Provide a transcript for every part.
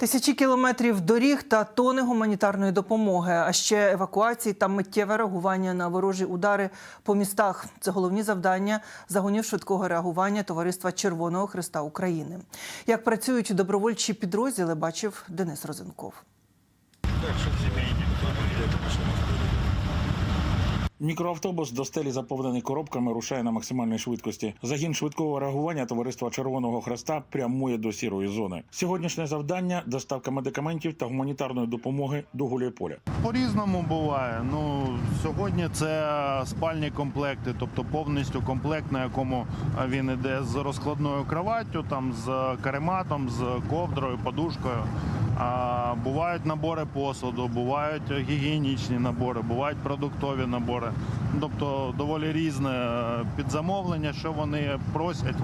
Тисячі кілометрів доріг та тони гуманітарної допомоги, а ще евакуації та миттєве реагування на ворожі удари по містах. Це головні завдання загонів швидкого реагування Товариства Червоного Христа України. Як працюють добровольчі підрозділи, бачив Денис Розенков. Мікроавтобус до стелі заповнений коробками рушає на максимальній швидкості. Загін швидкого реагування товариства Червоного Хреста прямує до сірої зони. Сьогоднішнє завдання доставка медикаментів та гуманітарної допомоги до Гуляйполя. По-різному буває. Ну сьогодні це спальні комплекти, тобто повністю комплект, на якому він іде з розкладною кроваттю, там з карематом, з ковдрою, подушкою. А бувають набори посуду, бувають гігієнічні набори, бувають продуктові набори. Тобто доволі різне е, підзамовлення, що вони просять,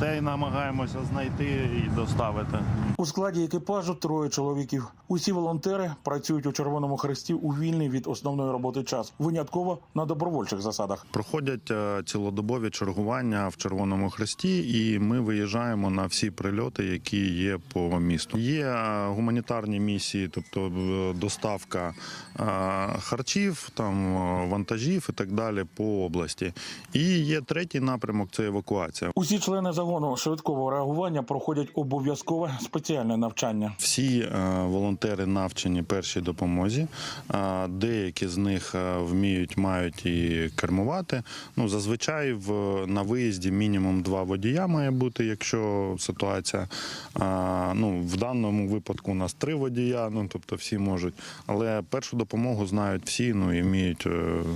те й намагаємося знайти і доставити. У складі екіпажу троє чоловіків. Усі волонтери працюють у Червоному Хресті у вільний від основної роботи час, винятково на добровольчих засадах. Проходять е, цілодобові чергування в Червоному Хресті, і ми виїжджаємо на всі прильоти, які є по місту. Є е, гуманітарні місії, тобто е, доставка харчів, там вантажів і так далі по області. І є третій напрямок це евакуація. Усі члени загону швидкого реагування проходять обов'язкове спеціальне навчання. Всі е, волонтери навчені першій допомозі. Е, Деякі з них е, вміють, мають і кермувати. Ну зазвичай в на виїзді мінімум два водія має бути, якщо ситуація. Ну в даному випадку у нас три водія. Ну тобто всі можуть, але першу допомогу знають всі. Ну і вміють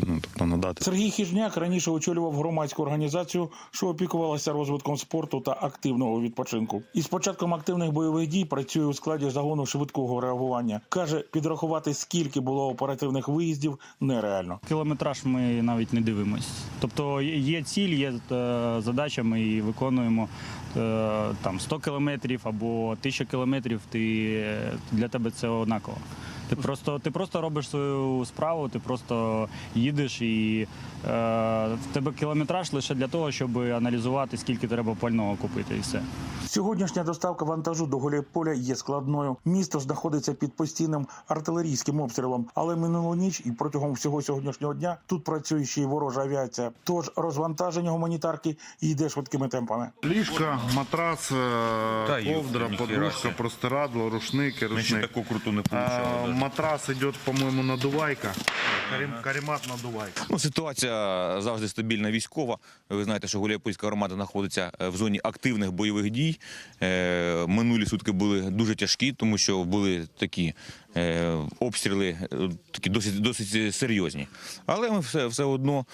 ну тобто надати. Сергій Хіжняк раніше очолював громадську організацію, що опікувалася розвитком спорту та активного відпочинку. І з початком активних бойових дій працює у складі загону швидкого реагування. каже, підрахувати скільки було оперативних виїздів нереально. Кілометраж ми навіть не дивимось. Тобто є ціль, є е, задача, ми її виконуємо. Е, Там 100 кілометрів або 1000 кілометрів, ти, для тебе це однаково. Ти просто, ти просто робиш свою справу, ти просто їдеш і е, в тебе кілометраж лише для того, щоб аналізувати, скільки треба пального купити і все. Сьогоднішня доставка вантажу до Гуляйполя є складною. Місто знаходиться під постійним артилерійським обстрілом, але минулу ніч і протягом всього сьогоднішнього дня тут працює ще й ворожа авіація. Тож розвантаження гуманітарки йде швидкими темпами. Ліжка, матрас, ковдра, ніхера подушка, простирадло, рушники, Ми ще таку круту не да. Матрас идет, по-моему, надувайка. Карем, каремат надувайка. Ну, ситуація завжди стабільна військова. Ви знаєте, що Гуляйпольська громада знаходиться е, в зоні активних бойових дій. Е, Минулі сутки були дуже тяжкі, тому що були такі е, обстріли, такі досить, досить серйозні. Але ми все, все одно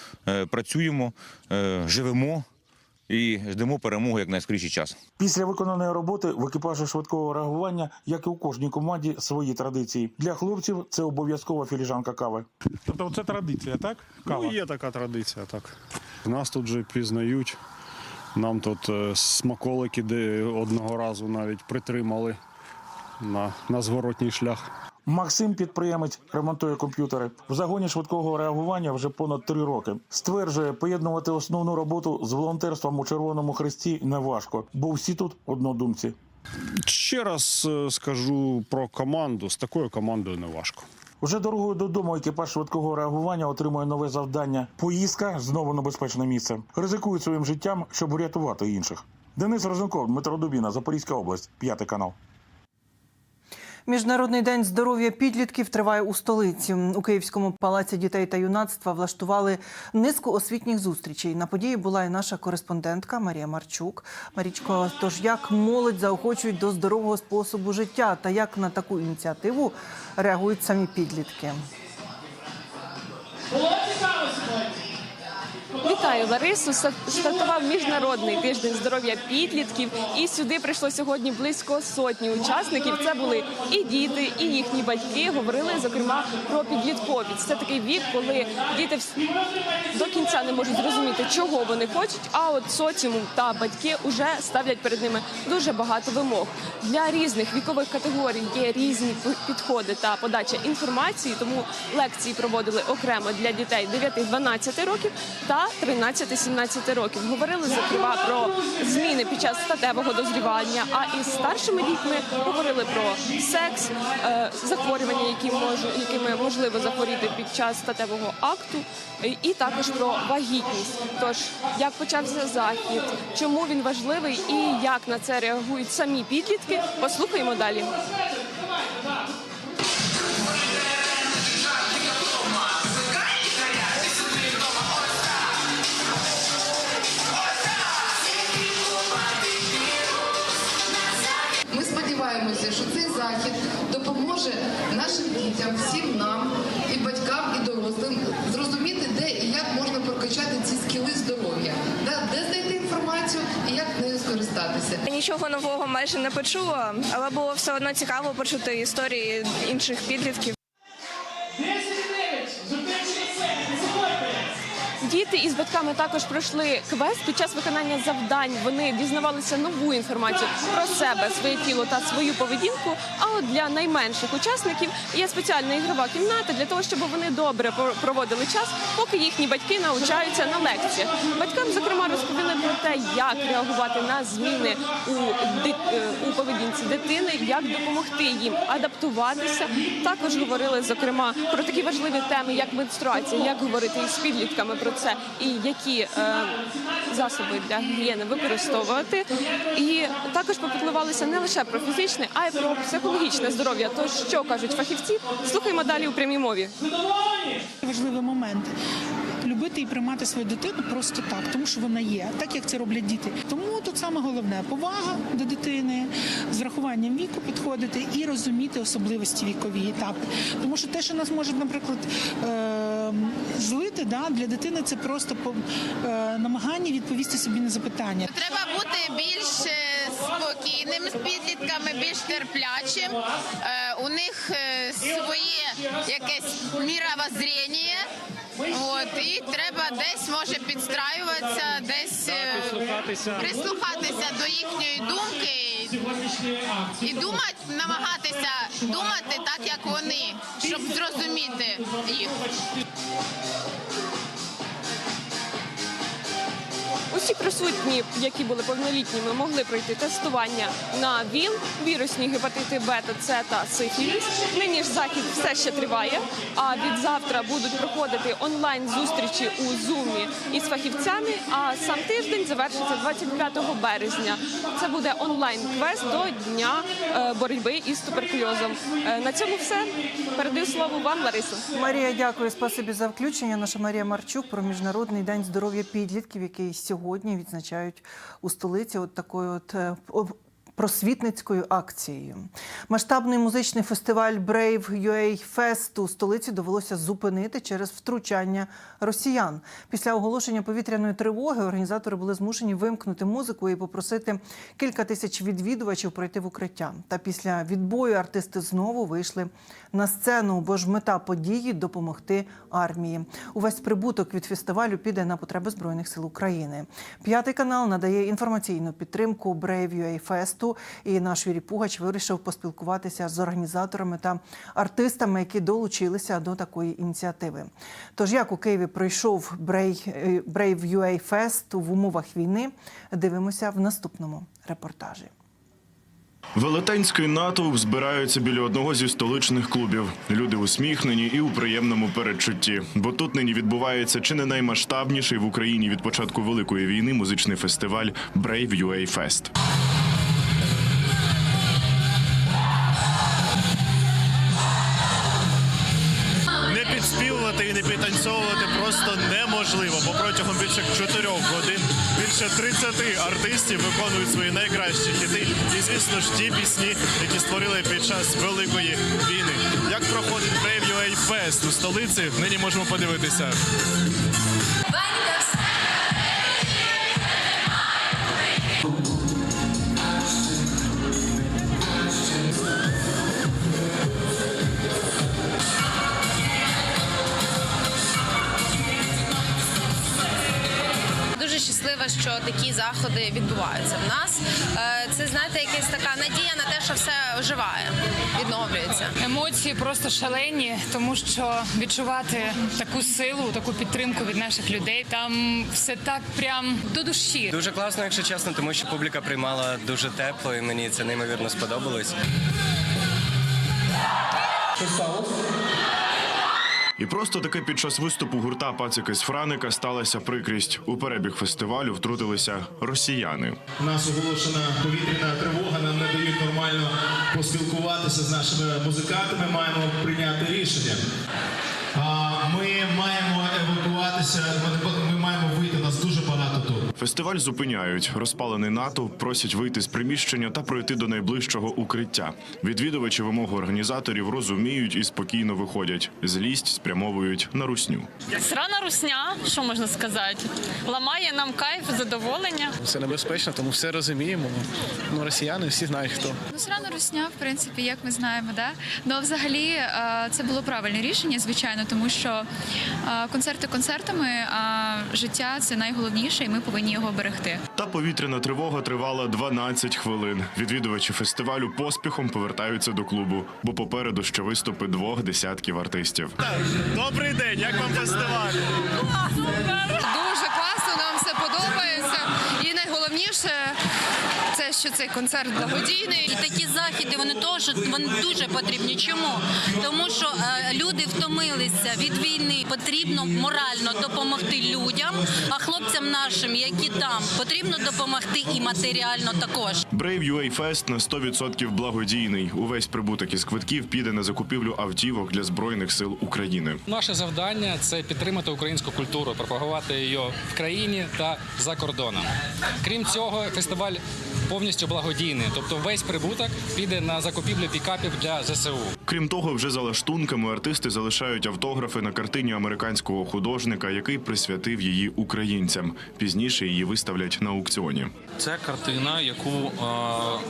працюємо, живемо і ждемо перемоги як найскоріший час. Після виконаної роботи в екіпажі швидкого реагування, як і у кожній команді, свої традиції. Для хлопців це обов'язкова філіжанка кави. Тобто це традиція, так? Кава. Ну, є така традиція, так. Нас тут вже пізнають. Нам тут е, смаколики, де одного разу навіть притримали на, на зворотній шлях. Максим, підприємець, ремонтує комп'ютери. В загоні швидкого реагування вже понад три роки. Стверджує, поєднувати основну роботу з волонтерством у Червоному Хресті неважко, бо всі тут однодумці. Ще раз е, скажу про команду. З такою командою не важко. Вже дорогою додому екіпаж швидкого реагування отримує нове завдання. Поїздка знову на безпечне місце. Ризикують своїм життям, щоб врятувати інших. Денис Розенков, Дмитро Дубіна, Запорізька область, п'ятий канал. Міжнародний день здоров'я підлітків триває у столиці. У Київському палаці дітей та юнацтва влаштували низку освітніх зустрічей. На події була і наша кореспондентка Марія Марчук. Марічко, тож як молодь заохочують до здорового способу життя та як на таку ініціативу реагують самі підлітки? Вітаю Ларису. Стартував міжнародний тиждень здоров'я підлітків, і сюди прийшло сьогодні близько сотні учасників. Це були і діти, і їхні батьки. Говорили зокрема про підлітковість. Це такий вік, коли діти до кінця не можуть зрозуміти, чого вони хочуть. А от соціум та батьки вже ставлять перед ними дуже багато вимог. Для різних вікових категорій є різні підходи та подача інформації. Тому лекції проводили окремо для дітей 9-12 років та 13-17 років. Говорили зокрема про зміни під час статевого дозрівання. А із старшими дітьми говорили про секс, е, захворювання, які може, якими можливо захворіти під час статевого акту, і також про вагітність. Тож як почався захід, чому він важливий і як на це реагують самі підлітки, послухаємо далі. Прокачати ці скіли здоров'я, де, знайти інформацію і як нею скористатися. Нічого нового майже не почула, але було все одно цікаво почути історії інших підлітків. Діти також пройшли квест під час виконання завдань. Вони дізнавалися нову інформацію про себе, своє тіло та свою поведінку. А от для найменших учасників є спеціальна ігрова кімната для того, щоб вони добре проводили час, поки їхні батьки навчаються на лекціях. Батькам зокрема розповіли про те, як реагувати на зміни у ди- е, у поведінці дитини, як допомогти їм адаптуватися. Також говорили зокрема про такі важливі теми, як менструація, як говорити із підлітками про це, і які е, засоби для гігієни використовувати. І також попіклувалися не лише про фізичне, а й про психологічне здоров'я. Тож що кажуть фахівці, слухаємо далі у прямій мові. важливий момент. Любити і приймати свою дитину просто так, тому що вона є, так як це роблять діти. Тому тут саме головне повага до дитини, з врахуванням віку підходити і розуміти особливості вікові етапи. Тому що те, що нас може, наприклад, е- злити, для дитини це просто е- намагання відповісти собі на запитання. Треба бути більш е, спокійним з підлітками, більш терплячим. Е, У них своє якесь міровоззріння. От і треба десь може підстраюватися, десь е, прислухатися до їхньої думки і- і думати, намагатися думати так, як вони, щоб зрозуміти їх. Усі присутні, які були повнолітніми, могли пройти тестування на ВІЛ, вірусні гепатити бета, С та сифіліс. Нині ж захід все ще триває. А від завтра будуть проходити онлайн зустрічі у зумі із фахівцями. А сам тиждень завершиться 25 березня. Це буде онлайн квест до дня е, боротьби із туберкульозом. Е, На цьому все. Передаю слово вам, Ларисо. Марія, дякую. Спасибі за включення. Наша Марія Марчук про міжнародний день здоров'я підлітків, який сьогодні відзначають у столиці. От такою от е, просвітницькою акцією. Масштабний музичний фестиваль Brave UA Fest у столиці довелося зупинити через втручання росіян. Після оголошення повітряної тривоги організатори були змушені вимкнути музику і попросити кілька тисяч відвідувачів пройти в укриття. Та після відбою артисти знову вийшли на сцену, бо ж мета події допомогти армії. Увесь прибуток від фестивалю піде на потреби збройних сил України. П'ятий канал надає інформаційну підтримку Brave UA Фесту. І наш Юрій Пугач вирішив поспілкуватися з організаторами та артистами, які долучилися до такої ініціативи. Тож як у Києві пройшов Brave е, Brave UA Fest в умовах війни, дивимося в наступному репортажі. Велетенський натовп збираються біля одного зі столичних клубів. Люди усміхнені і у приємному передчутті. Бо тут нині відбувається чи не наймасштабніший в Україні від початку великої війни музичний фестиваль Brave UA Fest. Підтанцьовувати просто неможливо, бо протягом більше чотирьох годин більше 30 артистів виконують свої найкращі хіти. І звісно ж ті пісні, які створили під час великої війни. Як проходить Fest у столиці, нині можемо подивитися. Щаслива, що такі заходи відбуваються в нас. Е, Це знаєте, якась така надія на те, що все оживає, відновлюється. Емоції просто шалені, тому що відчувати таку силу, таку підтримку від наших людей. Там все так прям до душі. Дуже класно, якщо чесно, тому що публіка приймала дуже тепло, і мені це неймовірно сподобалось. І просто таки під час виступу гурта Пацики з Франика сталася прикрість. У перебіг фестивалю втрутилися росіяни. У нас оголошена повітряна тривога, нам не дають нормально поспілкуватися з нашими музикантами, маємо прийняти рішення. Ми маємо евакуватися, ми маємо вийти, нас дуже багато тут. Фестиваль зупиняють. Розпалений натовп просять вийти з приміщення та пройти до найближчого укриття. Відвідувачі вимогу організаторів розуміють і спокійно виходять. Злість спрямовують на русню. Срана русня, що можна сказати, ламає нам кайф, задоволення. Це небезпечно, тому все розуміємо. Ну, росіяни всі знають хто. Ну, срана русня, в принципі, як ми знаємо, да? Ну, а взагалі, е, це було правильне рішення, звичайно, тому що е, концерти концертами, а життя це найголовніше, і ми повинні його берегти. Та повітряна тривога тривала 12 хвилин. Відвідувачі фестивалю поспіхом повертаються до клубу, бо попереду ще виступи двох десятків артистів. Добрий день, як вам фестиваль? Дуже класно, нам все подобається. І найголовніше це, що цей концерт благодійний. І такі заходи вони теж вони дуже потрібні. Чому? Тому що е, люди втомилися від війни. Потрібно морально допомогти людям, а хлопцям нашим, які там, потрібно допомогти і матеріально також. Brave UA Fest на 100% благодійний. Увесь прибуток із квитків піде на закупівлю автівок для збройних сил України. Наше завдання це підтримати українську культуру, пропагувати її в країні та за кордоном. Крім цього, фестиваль повністю благодійний, тобто весь прибуток піде на закупівлю пікапів для ЗСУ. Крім того, вже за лаштунками артисти залишають автографи на картині американського художника, який присвятив її українцям. Пізніше її виставлять на аукціоні. Це картина, яку е,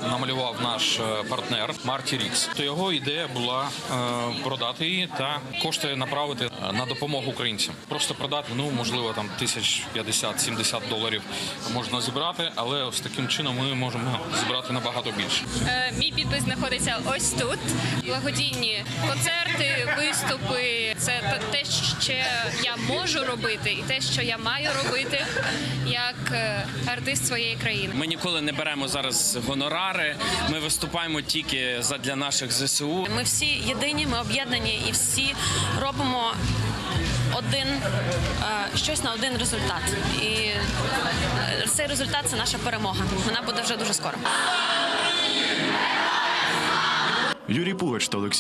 намалював наш е, партнер Марті Рікс. То його ідея була е, продати її та кошти направити е, на допомогу українцям. Просто продати, ну можливо, там тисяч 50-70 доларів можна зібрати, але ось таким чином ми можемо зібрати набагато більше. Е, Мій підпис знаходиться ось тут. Благодійні концерти, виступи. Це те- що я можу робити, і те, що я маю робити як е, артист своєї країни. Ми ніколи не беремо зараз гонорари. Ми виступаємо тільки задля наших ЗСУ. Ми всі єдині, ми об'єднані і всі робимо один е, щось на один результат. І е, цей результат це наша перемога. Вона буде вже дуже скоро. Юрій Пугач та Олексій.